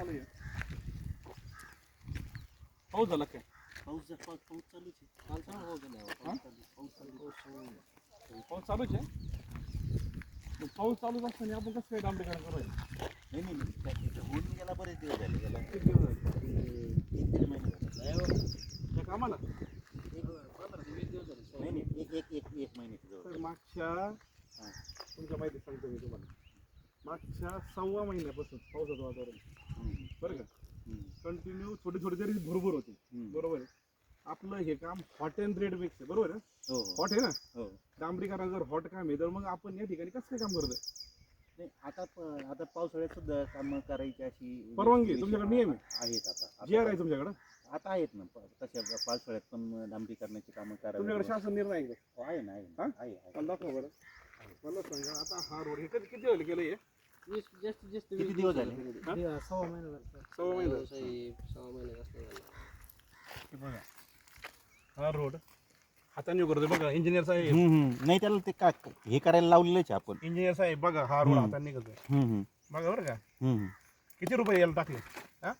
चालू आहे. पाऊस झाला काय? पाऊस पाऊस पाऊस चालूच आहे. काल चांगला पाऊस झाला पाऊस चालू पाऊस चालू पाऊस चालूच आहे? पाऊस चालूच असताना आपण कसं काय डांबरीकरण करायचं? नाही नाही नाही. होऊन गेला बरेच दिवस झाले गेला. किती दिवस झाले? तीन तीन महिने झाले. नाही हो. त्या कामाला? एक पंधरा ते वीस दिवस झाले. नाही नाही. एक एक एक एक महिन्याची जवळ. तर मागच्या हां. तुमच्या माहिती सांगतो मी तुम्हाला. मागच्या सव्वा महिन्यापासून पावसाचं वातावरण. बरं का. कंटिन्यू थोडी थोडी तरी भरपूर होती. बरोबर आहे. आपलं हे काम हॉट अँड रेड मिक्स आहे. बरोबर आहे हो हो. हॉट आहे ना? हो. डांबरीकरण जर हॉट काम आहे तर मग आपण या ठिकाणी कसं काय काम करतोय नाही आता प- आता पावसाळ्यात सुद्धा काम करायची अशी परवानगी, विषय तुमच्याकडे नियम आहेत आता. जी आर आता आहे तुमच्याकडं? आता आहेत ना प- तशा पावसाळ्यात पण डांबरीकरणाची कामं तुमच्याकडे करावी शासन निर्णय आहे का? हो, आहे ना आहे ना. हा? आहे आहे. मला दाखवा बरं. मला सांगा आता हा रोड हे कधी किती वेळ केलं हे वीस- जास्तीत जास्त किती वीस दिवस झाले. झाले? हा? दि- सव्वा महिना झाला सव्वा महिना हो, साहेब महिना जास्त झाला हे बघा हा रोड हाताने करतोय बघा इंजिनियर साहेब हम्म, हम्म. नाही त्याला ते का हे करायला लावलेलंच आहे आपण इंजिनियर साहेब बघा हा रोड हम्म. हाताने हम्म, हम्म. बघा बरं का हम्म. किती रुपये याला टाकले हा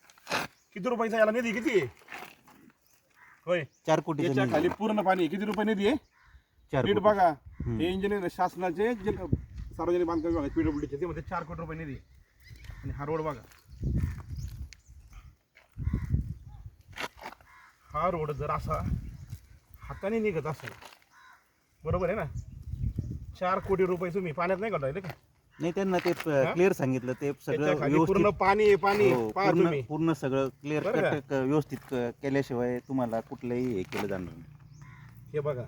किती रुपयाचा याला निधी किती आहे होय चार कोटी याच्या खाली पूर्ण पाणी आहे. किती रुपये निधी आहे चार नीट कोटी. बघा. हे इंजिनियर शासनाचे जे सार्वजनिक बांधकाम विभाग पीडब्ल्यूडीचे ते मध्ये चार कोटी रुपये निधी आहे. आणि हा रोड बघा. हा रोड जर असा हाताने निघत असेल बरोबर आहे ना? चार कोटी रुपये तुम्ही पाण्यात नाही काढायले का? नाही त्यांना ते? क्लिअर सांगितलं ते त्याच्या सगळं खाली पूर्ण व्यवस्थित पाणी आहे पाणी हो, पहा पूर्ण तुम्ही. पूर्ण सगळं क्लिअर बरं कट व्यवस्थित क- केल्याशिवाय तुम्हाला कुठलंही हे केलं जाणार नाही. हे बघा.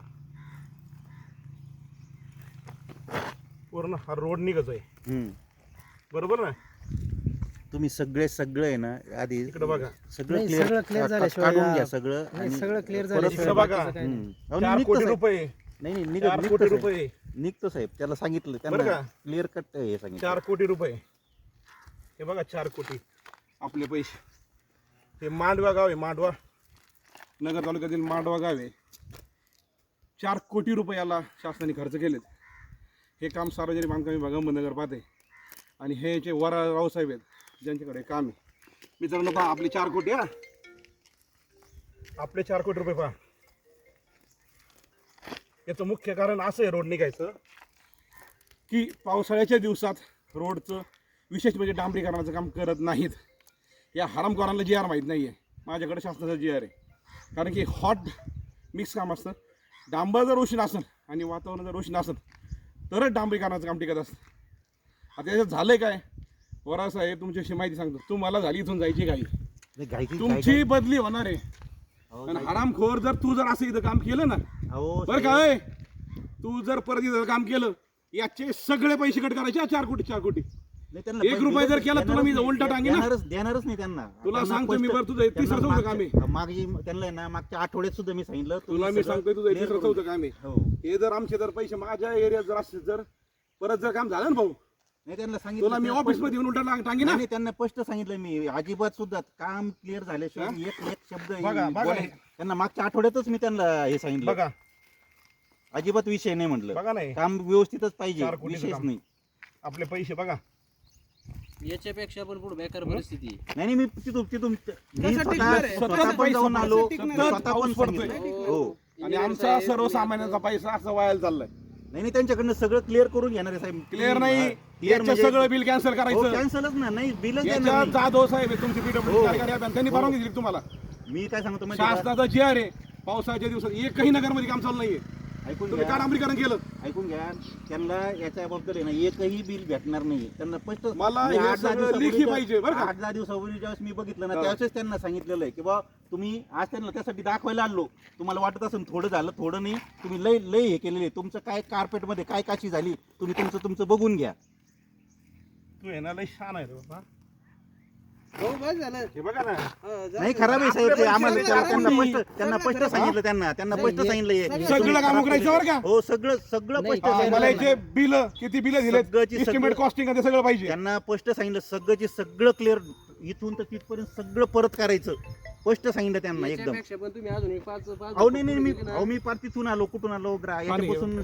पूर्ण हा रोड निघत आहे हम्म. बरोबर ना तुम्ही सगळे सगळे आहे ना आधी इकडं बघा. सगळं नाही, क्लिअर सगळं clear झाल्याशिवाय काढून या- घ्या सगळं नाही, आणि सगळं clear परत- झाल्याशिवाय इकडं बघा. बाकीचं काही नाही. हम्म. अहो, चार निघतं कोटी साहेब. रुपये नाही नाही निघत चार निघतं कोटी साहेब. रुपये निघतं साहेब त्याला सांगितलं बरं त्यांना का? क्लिअर कट हे सांगितलं चार कोटी रुपये हे बघा चार कोटी आपले पैसे हे मांडवा गाव आहे मांडवा नगर तालुक्यातील मांडवा गाव आहे चार कोटी रुपये याला शासनाने खर्च केलेत हे काम सार्वजनिक बांधकाम विभाग नगर पाहते. आणि हे जे वरा रावसाहेब आहेत ज्यांच्याकडे काम आहे. मित्रांनो पहा आपले चार कोटी हा. आपले चार कोटी रुपये पहा. याचं मुख्य कारण असं आहे रोड निघायचं की पावसाळ्याच्या दिवसात रोडचं विशेष म्हणजे डांबरीकरणाचं काम करत नाहीत. या हरामखोरांना जी आर माहीत नाही आहे माझ्याकडे शासनाचा जी आर आहे. कारण की हॉट मिक्स काम असतं. डांबर जर उष्ण असेल आणि वातावरण जर उष्ण असेल तरच डांबरीकरणाचं काम टिकत असतं. आता याच्यात झालंय काय? वरा साहेब तुमच्याशी माहिती सांगतो. तुम्हाला झाली इथून जायची काही तुमची बदली होणार आहे. आणि हरामखोर जर तू जर असं इथं काम केलं ना बरं काय तू जर परत इथं काम केलं याचे सगळे पैसे कट करायचे हा, चार कोटी चार कोटी. एक रुपया जर केला तुला मी उलटा टांगेन ना. देणारच देणारच नाही त्यांना. तुला त्यांना सांगतो मी बरं, तुझं हे तिसरं त्यांना चौथं काम आहे. मागच्या- मागची त्यांना आहे ना मागच्या आठवड्यात सुद्धा मी सांगितलं तुम्ही तुला मी सगळं सांगतोय तुझं हे clear तिसरं करून चौथं काम आहे. द्या. हो. हे जर आमचे जर पैसे माझ्या एरियात जर असतील जर परत जर काम झालं ना भाऊ? नाही त्यांना सांगितलं तुला मी त्यांना ऑफिस स्पष्ट- मध्ये येऊन उलटा टांग- टांगेन ना? नाही, त्यांना स्पष्ट सांगितलं मी. अजिबात सुद्धा काम क्लिअर झाल्याशिवाय एक एक शब्द बघा, बघा. बोलाय-. त्यांना मागच्या आठवड्यातच मी त्यांना हे सांगितलं. बघा. अजिबात विषय नाही म्हटलं. बघा नाही. काम व्यवस्थितच पाहिजे चार कोटीचं विषयच काम. नाही. आपले पैसे बघा. याच्यापेक्षा पण पुढे बेकार परिस्थिती आहे. नाही नाही मी तिथून तिथून मी कसं स्वतः टिकणार आहे? स्वतः पण जाऊन आलो स्वतः पाऊस पण पडतोय. सांगितलं हो आणि इंजिनियर आमचा साहेब, सर्वसामान्यांचा पैसा असा वायाला चाललाय नाही नाही त्यांच्याकडनं सगळं क्लिअर करून घेणार आहे साहेब क्लिअर नाही क्लिअर याचं सगळं बिल कॅन्सल करायचं कॅन्सलच ना नाही बिलच याच्यात. जाधव साहेब आहे तुमचे हो. पीडब्ल्यू कार्यकारी त्यांनी हो. परवानगी दिली तुम्हाला मी काय सांगतो माहिती आहे शासनाचा जी आहे पावसाच्या दिवसात एकही नगरमध्ये काम चालू नाहीये का? ऐकून तुम्ही घ्या. डांबरीकरण केलं. ऐकून घ्या. त्यांना याच्याबद्दल आहे ना एकही बिल भेटणार नाही त्यांना स्पष्ट मला मी हे आठ दहा सगळं दिवसापूर्वी लेखी ज्या- पाहिजे, बरं का? आठ दहा दिवसापूर्वी ज्यावेळेस मी बघितलं ना हा. त्यावेळेस त्यांना सांगितलेलं आहे की बा तुम्ही आज त्यांना त्यासाठी दाखवायला आलो. तुम्हाला वाटत असेल थोडं झालं थोडं नाही. तुम्ही लय लय हे केलेले तुमचं काय कार्पेटमध्ये काय काशी झाली तुम्ही तुमचं तुमचं बघून घ्या. तू ना लय छान आहे रे बाबा. हो बस झालं. हे बघा ना. हो, झालं. नाही खराब आहे साहेब ते आम्हाला त्याला- त्यांना स्पष्ट त्यांना स्पष्ट. सांगितलं त्यांना. त्यांना स्पष्ट हे- सांगितलं हे- सगळं काम करायचं. बरं का? हो सगळं सगळं नाही, स्पष्ट हा, मला बिल किती बिल दिलेत? सगळंची एस्टिमेट सगळं- कॉस्टिंग ते सगळं पाहिजे. त्यांना स्पष्ट सांगितलं. सगळंची सगळं क्लिअर इथून तर तिथपर्यंत सगळं परत करायचं. स्पष्ट सांगितलं त्यांना एकदम. याच्यापेक्षा पण तुम्ही अजून एक पाच पाच अहो नाही नाही मी दिले. अहो मी पार तिथून आलो कुठून आलो ग्रा याच्यापासून